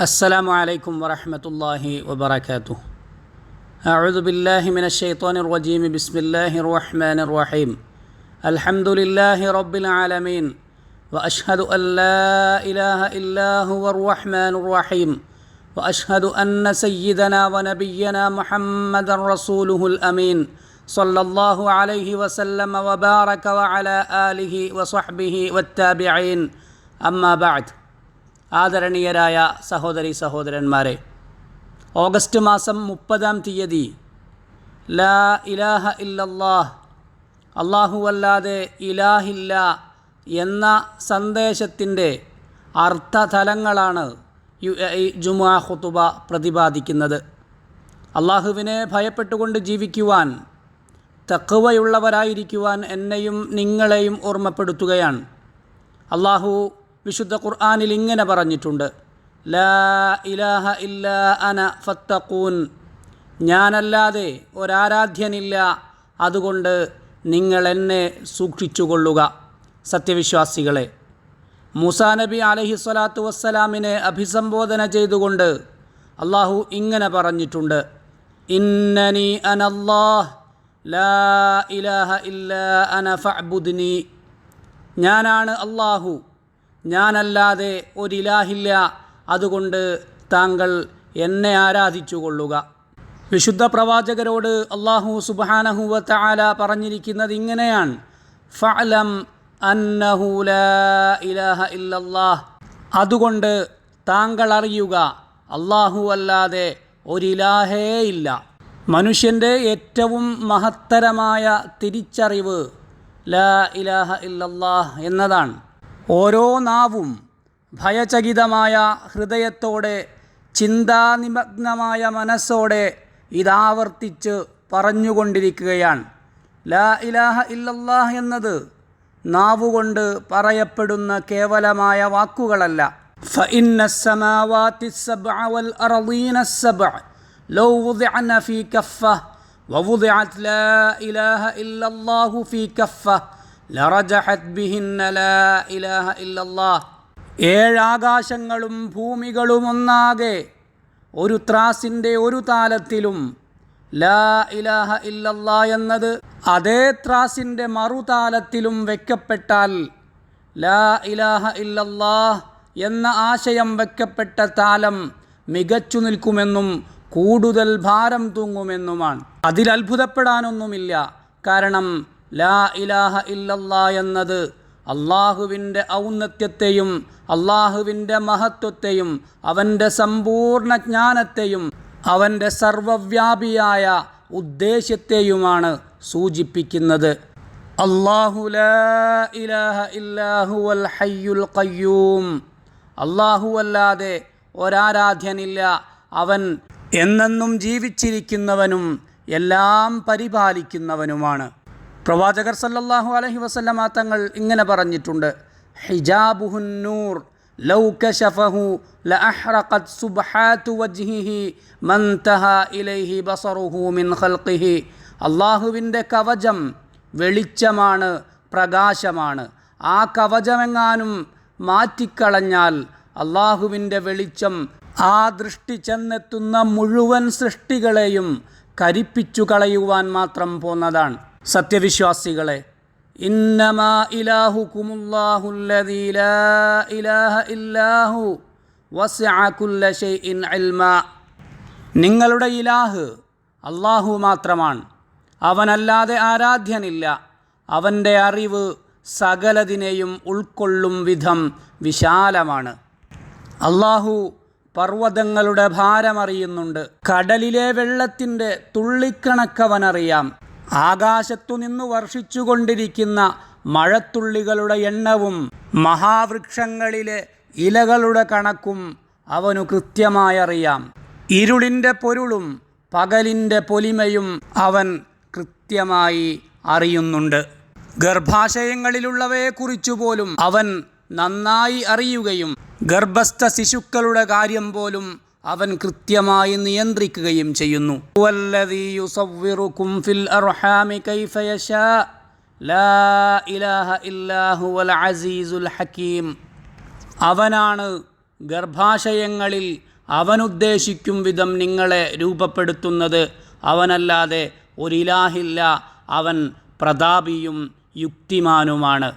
السلام عليكم ورحمة الله وبركاته. أعوذ بالله من الشيطان الرجيم. بسم الله الرحمن الرحيم. الحمد لله رب العالمين وأشهد أن لا إله إلا هو الرحمن الرحيم وأشهد أن سيدنا ونبينا محمد رسوله الأمين صلى الله عليه وسلم وبارك وعلى آله وصحبه والتابعين. أما بعد ആദരണീയരായ സഹോദരി സഹോദരന്മാരെ ഓഗസ്റ്റ് മാസം മുപ്പതാം തീയതി ലാ ഇലാഹ ഇല്ലല്ലാഹ് അല്ലാഹുവല്ലാതെ ഇലാഹില്ല എന്ന സന്ദേശത്തിന്റെ അർത്ഥതലങ്ങളാണ് യു ജുമാ ഖുതുബ പ്രതിപാദിക്കുന്നത്. അള്ളാഹുവിനെ ഭയപ്പെട്ടുകൊണ്ട് ജീവിക്കുവാൻ തക്കവയുള്ളവരായിരിക്കുവാൻ എന്നെയും നിങ്ങളെയും ഓർമ്മപ്പെടുത്തുകയാണ്. അള്ളാഹു വിശുദ്ധ ഖുർആാനിൽ ഇങ്ങനെ പറഞ്ഞിട്ടുണ്ട്. ലാ ഇലാഹ ഇല്ല അന ഫത്തഖൂൻ. ഞാനല്ലാതെ ഒരാരാധ്യനില്ല. അതുകൊണ്ട് നിങ്ങൾ എന്നെ സൂക്ഷിച്ചുകൊള്ളുക. സത്യവിശ്വാസികളെ മൂസാ നബി അലഹി സ്വലാത്തു വസ്സലാമിനെ അഭിസംബോധന ചെയ്തുകൊണ്ട് അള്ളാഹു ഇങ്ങനെ പറഞ്ഞിട്ടുണ്ട്. ഇന്നനി അനല്ലാഹ് ലാ ഇലാഹ ഇല്ല അന ഫഅബുദ്നി. ഞാനാണ് അള്ളാഹു. ഞാനല്ലാതെ ഒരിലാഹില്ല. അതുകൊണ്ട് താങ്കൾ എന്നെ ആരാധിച്ചു കൊള്ളുക വിശുദ്ധ പ്രവാചകരോട് അള്ളാഹു സുബാനഹുവ തആല പറഞ്ഞിരിക്കുന്നത് ഇങ്ങനെയാണ്. ഫലം അന്നഹു ലാ ഇലാഹ ഇല്ലല്ലാഹ്. അതുകൊണ്ട് താങ്കൾ അറിയുക അള്ളാഹു അല്ലാതെ ഒരിലാഹേ ഇല്ല. മനുഷ്യന്റെ ഏറ്റവും മഹത്തരമായ തിരിച്ചറിവ് ലാ ഇലാഹ ഇല്ലല്ലാഹ് എന്നതാണ്. ഓരോ നാവും ഭയചകിതമായ ഹൃദയത്തോടെ ചിന്താനിമഗ്നമായ മനസ്സോടെ ഇതാവർത്തിച്ച് പറഞ്ഞുകൊണ്ടിരിക്കുകയാണ് ലാ ഇലാഹ ഇല്ലല്ലാഹ് എന്നത് നാവുകൊണ്ട് പറയപ്പെടുന്ന കേവലമായ വാക്കുകളല്ല فإن السماوات السبع والأرضين السبع لو وضعن في كفة ووضعت لا إله إلا الله في كفة ബിഹിന്ന ലാ ഇലാഹ ഇല്ലല്ലാഹ് ഏഴാകാശങ്ങളും ഭൂമികളും ഒന്നാകെ ഒരു ത്രാസിന്റെ ഒരു താലത്തിലും ലാ ഇലാഹ ഇല്ലല്ലാ എന്നത് അതേ ത്രാസിന്റെ മറുതാലത്തിലും വെക്കപ്പെട്ടാൽ ലാ ഇലാഹ ഇല്ലല്ലാഹ് എന്ന ആശയം വെക്കപ്പെട്ട താലം മികച്ചു നിൽക്കുമെന്നും കൂടുതൽ ഭാരം തൂങ്ങുമെന്നുമാണ്. അതിൽ അത്ഭുതപ്പെടാനൊന്നുമില്ല. കാരണം ലാ ഇലാഹ ഇല്ലല്ലാ എന്നത് അള്ളാഹുവിന്റെ ഔന്നത്യത്തെയും അള്ളാഹുവിന്റെ മഹത്വത്തെയും അവന്റെ സമ്പൂർണ ജ്ഞാനത്തെയും അവന്റെ സർവവ്യാപിയായ ഉദ്ദേശ്യത്തെയുമാണ് സൂചിപ്പിക്കുന്നത്. അള്ളാഹു ഇലാഹ അല്ലാതെ ഒരാരാധ്യനില്ല. അവൻ എന്നെന്നും ജീവിച്ചിരിക്കുന്നവനും എല്ലാം പരിപാലിക്കുന്നവനുമാണ്. പ്രവാചകർ സല്ലല്ലാഹു അലൈഹി വസല്ലമ തങ്ങൾ ഇങ്ങനെ പറഞ്ഞിട്ടുണ്ട്. ഹിജാബുഹുന്നൂർ ലൗ കശഫഹു ലഅഹ്റഖത് വജ്ഹിഹി ഇലൈഹി ബസറുഹു മിൻ ഖൽഖിഹി. അള്ളാഹുവിന്റെ കവചം വെളിച്ചമാണ് പ്രകാശമാണ്. ആ കവചമെങ്ങാനും മാറ്റിക്കളഞ്ഞാൽ അള്ളാഹുവിന്റെ വെളിച്ചം ആ ദൃഷ്ടി ചെന്നെത്തുന്ന മുഴുവൻ സൃഷ്ടികളെയും കരിപ്പിച്ചു കളയുവാൻ മാത്രം പോന്നതാണ്. സത്യവിശ്വാസികളെ ഇന്നമാ ഇലാഹ നിങ്ങളുടെ ഇലാഹ് അള്ളാഹു മാത്രമാണ്. അവനല്ലാതെ ആരാധ്യനില്ല. അവന്റെ അറിവ് സകലതിനെയും ഉൾക്കൊള്ളും വിധം വിശാലമാണ്. അള്ളാഹു പർവതങ്ങളുടെ ഭാരമറിയുന്നുണ്ട്. കടലിലെ വെള്ളത്തിന്റെ തുള്ളിക്കണക്കവനറിയാം. ആകാശത്തു നിന്ന് വർഷിച്ചുകൊണ്ടിരിക്കുന്ന മഴത്തുള്ളികളുടെ എണ്ണവും മഹാവൃക്ഷങ്ങളിലെ ഇലകളുടെ കണക്കും അവനു കൃത്യമായി അറിയാം ഇരുളിന്റെ പൊരുളും പകലിന്റെ പൊലിമയും അവൻ കൃത്യമായി അറിയുന്നുണ്ട്. ഗർഭാശയങ്ങളിലുള്ളവയെക്കുറിച്ചു പോലും അവൻ നന്നായി അറിയുകയും ഗർഭസ്ഥ ശിശുക്കളുടെ കാര്യം പോലും അവൻ കൃത്യമായി നിയന്ത്രിക്കുകയും ചെയ്യുന്നു. അവനാണ് ഗർഭാശയങ്ങളിൽ അവനുദ്ദേശിക്കും വിധം നിങ്ങളെ രൂപപ്പെടുത്തുന്നത്. അവനല്ലാതെ ഒരിലാഹില്ല അവൻ പ്രതാപിയും യുക്തിമാനുമാണ്.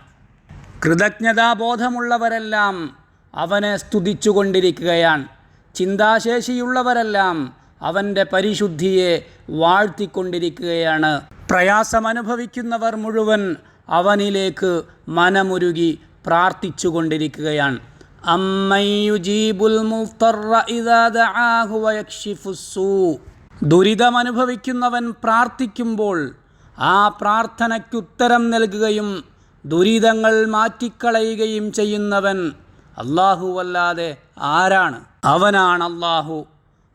കൃതജ്ഞതാബോധമുള്ളവരെല്ലാം അവനെ സ്തുതിച്ചുകൊണ്ടിരിക്കുകയാണ്. ചിന്താശേഷിയുള്ളവരെല്ലാം അവന്റെ പരിശുദ്ധിയെ വാഴ്ത്തിക്കൊണ്ടിരിക്കുകയാണ്. പ്രയാസമനുഭവിക്കുന്നവർ മുഴുവൻ അവനിലേക്ക് മനമുരുകി പ്രാർത്ഥിച്ചുകൊണ്ടിരിക്കുകയാണ്. വയക്ഷിഫുസ്സൂ ദുരിതമനുഭവിക്കുന്നവൻ പ്രാർത്ഥിക്കുമ്പോൾ ആ പ്രാർത്ഥനയ്ക്കുത്തരം നൽകുകയും ദുരിതങ്ങൾ മാറ്റിക്കളയുകയും ചെയ്യുന്നവൻ അല്ലാഹുവല്ലാതെ ആരാണ്? അവനാണ് അള്ളാഹു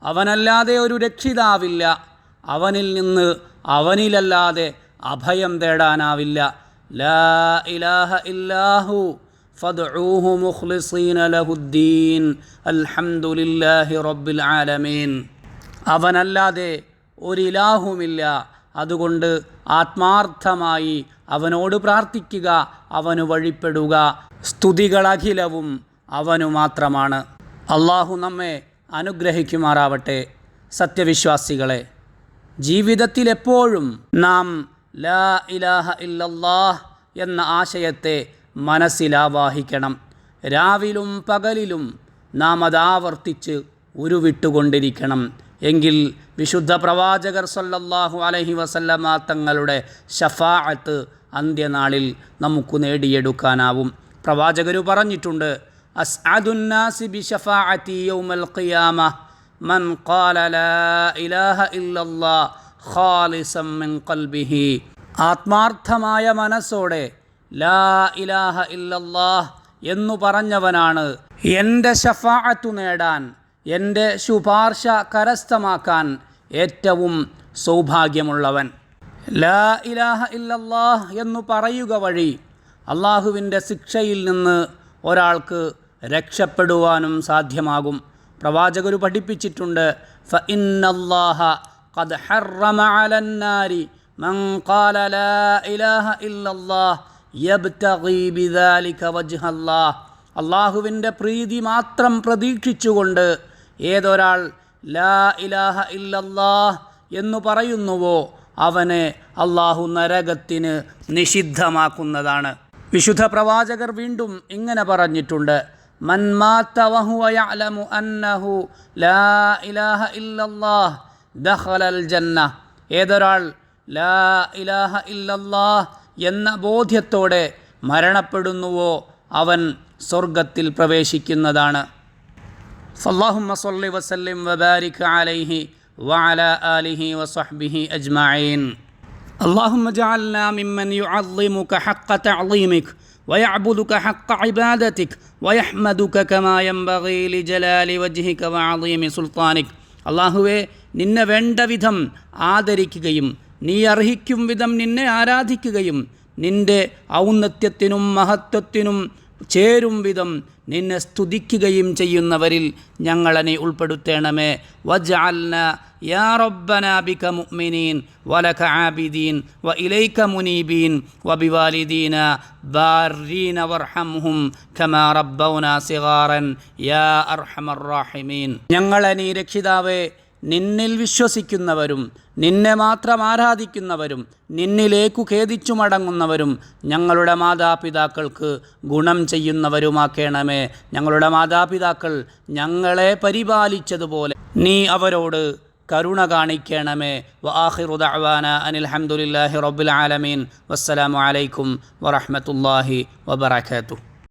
അവനല്ലാതെ ഒരു രക്ഷിതാവില്ല. അവനിൽ നിന്ന് അവനിലല്ലാതെ അഭയം തേടാനാവില്ല. ലാ ഇലാഹ ഇല്ലാഹു. ഫദ്ഊഹു മുഖ്ലിസീന ലഹുദ്ദീൻ. അൽഹംദുലില്ലാഹി റബ്ബിൽ ആലമീൻ. അവനല്ലാതെ ഒരിലാഹുമില്ല. അതുകൊണ്ട് ആത്മാർത്ഥമായി അവനോട് പ്രാർത്ഥിക്കുക അവനു വഴിപ്പെടുക. സ്തുതികളഖിലവും അവനു മാത്രമാണ്. അള്ളാഹു നമ്മെ അനുഗ്രഹിക്കുമാറാവട്ടെ സത്യവിശ്വാസികളെ. ജീവിതത്തിലെപ്പോഴും നാം ലാ ഇലാഹ ഇല്ലല്ലാഹ് എന്ന ആശയത്തെ മനസ്സിലാവാഹിക്കണം. രാവിലും പകലിലും നാം അതാവർത്തിച്ച് ഉരുവിട്ടുകൊണ്ടിരിക്കണം. എങ്കിൽ വിശുദ്ധ പ്രവാചകർ സല്ലല്ലാഹു അലൈഹി വസല്ലമ തങ്ങളുടെ ഷഫാഅത്ത് അന്ത്യനാളിൽ നമുക്ക് നേടിയെടുക്കാനാവും. പ്രവാചകർ പറഞ്ഞിട്ടുണ്ട് അസ്അദുന്നാസി بشفاعتي يوم യൗമൽ ഖിയാമ. മൻ ഖാല ലാ ഇലാഹ ഇല്ലല്ലാഹ് ഖാലിസൻ മിൻ ഖൽബിഹി. ആത്മാർത്ഥമായ മനസ്സോടെ ലാ ഇലാഹ ഇല്ലല്ലാഹ് എന്നു പറഞ്ഞവനാണ്. എന്റെ ഷഫാഅത്തു നേടാൻ എന്റെ ശുപാർശ കരസ്ഥമാക്കാൻ ഏറ്റവും സൗഭാഗ്യമുള്ളവൻ. ലാ ഇലാഹ ഇല്ലല്ലാഹ് എന്നു പറയുക വഴി അള്ളാഹുവിന്റെ ശിക്ഷയിൽ നിന്ന് ഒരാൾക്ക് രക്ഷപ്പെടുവാനും സാധ്യമാകും. പ്രവാചകർ പഠിപ്പിച്ചിട്ടുണ്ട് ഫ ഇന്നല്ലാഹ ഖദ് ഹറമ അലന്നാരി മൻ ഖാല ലാ ഇലാഹ ഇല്ലല്ലാഹ് യബ്തഗി ബിദാലിക വജ്ഹല്ലാഹ്. അള്ളാഹുവിന്റെ പ്രീതി മാത്രം പ്രതീക്ഷിച്ചുകൊണ്ട് ഏതൊരാൾ ലാ ഇലാഹ ഇല്ലല്ലാഹ് എന്നു പറയുന്നുവോ അവനെ അള്ളാഹു നരകത്തിന് നിഷിദ്ധമാക്കുന്നതാണ്. വിശുദ്ധ പ്രവാചകർ വീണ്ടും ഇങ്ങനെ പറഞ്ഞിട്ടുണ്ട് മൻമാത്ത വഹുവ യഅലമു അന്നഹു ലാ ഇലാഹ ഇല്ലല്ലാഹ് ദഖലൽ ജന്ന ഏതൊരാൾ ലാ ഇലാഹ ഇല്ലല്ലാഹ് എന്ന ബോധ്യത്തോടെ മരണപ്പെടുന്നുവോ അവൻ സ്വർഗത്തിൽ പ്രവേശിക്കുന്നതാണ് فاللهم صل وسلم وبارك عليه وعلى آله وصحبه أجمعين اللهم اجعلنا ممن يعظمك حق تعظيمك ويعبدك حق عبادتك ويحمدك كما ينبغي لجلال وجهك وعظيم سلطانك അള്ളാഹുവെ നിന്നെ വേണ്ട വിധം ആദരിക്കുകയും നീ അർഹിക്കും വിധം നിന്നെ ആരാധിക്കുകയും നിന്റെ ഔന്നത്യത്തിനും മഹത്വത്തിനും ചേരും വിധം നിന്നെ സ്തുതിക്കുകയും ചെയ്യുന്നവരിൽ ഞങ്ങളനെ ഉൾപ്പെടുത്തേണമേ. വജഅൽന യാ റബ്ബന ബിക മുഅ്മിനീൻ ആബിദീൻ വ ഇലൈക മുനീബീൻ വബിവാലിദീന ബാരീന വർഹംഹും കമാ റബ്ബൗന യാ അർഹമർ റാഹിമീൻ. രക്ഷിതാവേ നിന്നിൽ വിശ്വസിക്കുന്നവരും നിന്നെ മാത്രം ആരാധിക്കുന്നവരും നിന്നിലേക്കു ഖേദിച്ചു മടങ്ങുന്നവരും ഞങ്ങളുടെ മാതാപിതാക്കൾക്ക് ഗുണം ചെയ്യുന്നവരുമാക്കേണമേ. ഞങ്ങളുടെ മാതാപിതാക്കൾ ഞങ്ങളെ പരിപാലിച്ചതുപോലെ നീ അവരോട് കരുണ കാണിക്കണമേ. വാഹിറുദാന അനിൽഹമുല്ലാഹി റബ്ബിൽ ആലമീൻ. വസ്സലാമലൈക്കും അലൈക്കും വറഹ്മത്തുള്ളാഹി വബറകാതുഹു.